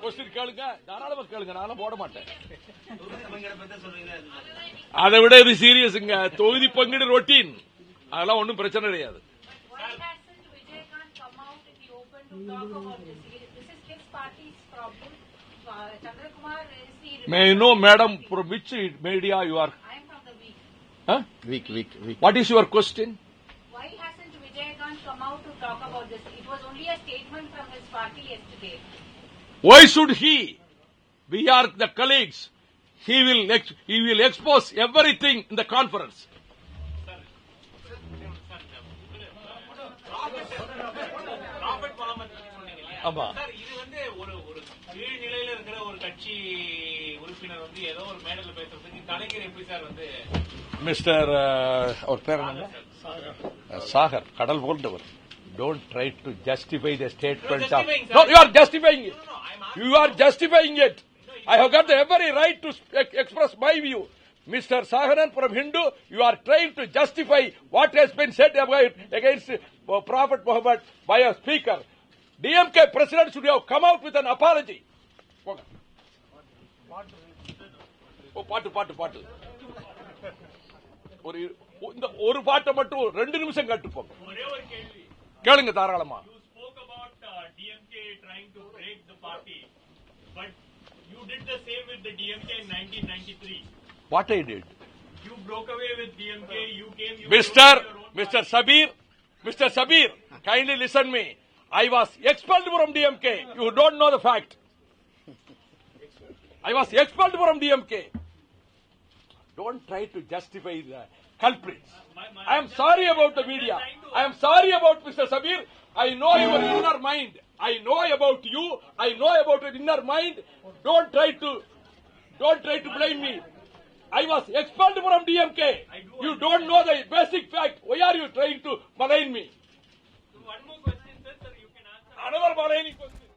Question கேளுங்க தாராளமா கேளுங்க நானும் போட மாட்டேன் அதை விட இது சீரியஸுங்க தொகுதி பங்கிடு ரொட்டீன் அதெல்லாம் ஒன்றும் பிரச்சனை கிடையாது May you know, madam, from which media you are? I am from the week. Huh? Week, week, week. What is your question? come out to talk about this? It was only a statement from his party yesterday. why should he we are the colleagues he will ex- he will expose everything in the conference Robert பாலமர் பத்தி சொன்னீங்க இல்லையா? ஆமா. Sir இது வந்து ஒரு ஒரு கீழ் நிலையில இருக்கிற ஒரு கட்சி உறுப்பினர் வந்து ஏதோ ஒரு மேடையில பேசுறதுக்கு கலைஞர் எப்படி சார் வந்து மிஸ்டர் அவர் பேர் என்ன சாகர் கடல் போன்றவர் don't try to justify the statement of justifying, sir. No you are justifying it No, no, I'm asking- You are justifying it. I have got the every right to sp- express my view. Mr. Saharan from Hindu, you are trying to justify what has been said about, against uh, Prophet Muhammad by a speaker. DMK president should have come out with an apology. போங்க. ஓ பாட்டு பாட்டு பாட்டு ஒரு இந்த ஒரு பாட்டை மட்டும் ரெண்டு நிமிஷம் கட்டுப்போம் ஒரே ஒரு கேள்வி கேளுங்க தாராளமா You spoke about uh, DMK trying to break the party, but you did the same with the DMK in 1993. What I did You broke away with DMK. You came. You Mr. wrote your own Mr. party. Sabir, Mr. Sabir, kindly listen me. I was expelled from DMK. You don't know the fact. I was expelled from DMK. Don't try to justify the culprits. Uh, my- I am sorry about the media. I am sorry about Mr. Sabir. I know your inner mind. I know about you. I know about your inner mind. Don't try to, don't try to blame me. I was expelled from DMK. You don't know the basic fact. Why are you trying to malign me? One more question, sir. Sir, you can answer. Another maligning question.